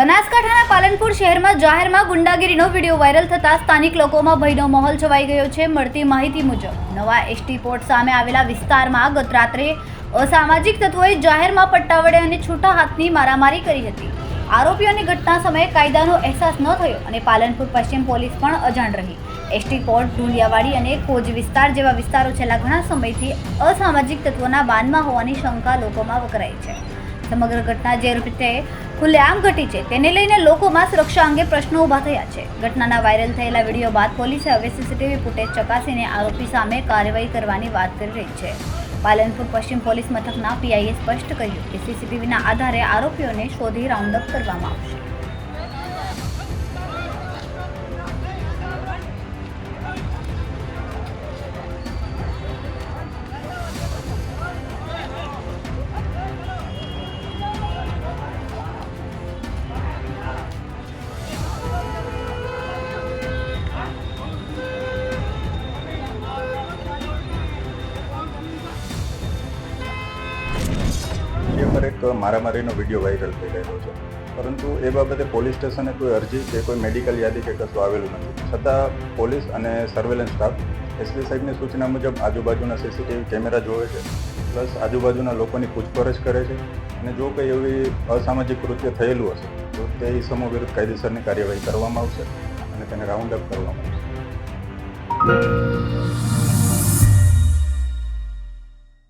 બનાસકાંઠાના પાલનપુર શહેરમાં જાહેરમાં ગુંડાગીરીનો વીડિયો વાયરલ થતા સ્થાનિક લોકોમાં ભયનો માહોલ છવાઈ ગયો છે. મળતી માહિતી મુજબ, નવા એસટી પોર્ટ સામે આવેલા વિસ્તારમાં ગત રાત્રે અસામાજિક તત્વોએ જાહેરમાં પટ્ટા વડે અને છૂટા હાથની મારામારી કરી હતી. આરોપીઓની ઘટના સમયે કાયદાનો અહેસાસ ન થયો અને પાલનપુર પશ્ચિમ પોલીસ પણ અજાણ રહી. એસટી પોર્ટ ઢુંડિયાવાડી અને કોજ વિસ્તાર જેવા વિસ્તારો છેલ્લા ઘણા સમયથી અસામાજિક તત્વોના બાનમાં હોવાની શંકા લોકોમાં વકરાઈ છે. સમગ્ર ઘટના જે રીતે ખુલ્લેઆમ ઘટી છે, તેને લઈને લોકોમાં સુરક્ષા અંગે પ્રશ્નો ઊભા થયા છે. ઘટનાના વાયરલ થયેલા વીડિયો બાદ પોલીસે હવે સીસીટીવી ફૂટેજ ચકાસીને આરોપી સામે કાર્યવાહી કરવાની વાત કરી રહી છે. પાલનપુર પશ્ચિમ પોલીસ મથકના પીઆઈએ સ્પષ્ટ કર્યું કે સીસીટીવીના આધારે આરોપીઓને શોધી રાઉન્ડ અપ કરવામાં આવશે. પર એક મારામારીનો વીડિયો વાયરલ થઈ રહ્યો છે. પરંતુ એ બાબતે પોલીસ સ્ટેશને કોઈ અરજી કે કોઈ મેડિકલ યાદી કે કશું આવેલું નથી. છતાં પોલીસ અને સર્વેલન્સ સ્ટાફ, એસપી સાહેબની સૂચના મુજબ આજુબાજુના સીસીટીવી કેમેરા જોવે છે. પ્લસ આજુબાજુના લોકોની પૂછપરછ કરે છે. અને જો કંઈ એવી અસામાજિક કૃત્ય થયેલું હશે, તો તે ઇસમો વિરુદ્ધ કાયદેસરની કાર્યવાહી કરવામાં આવશે અને તેને રાઉન્ડ અપ કરવામાં આવશે.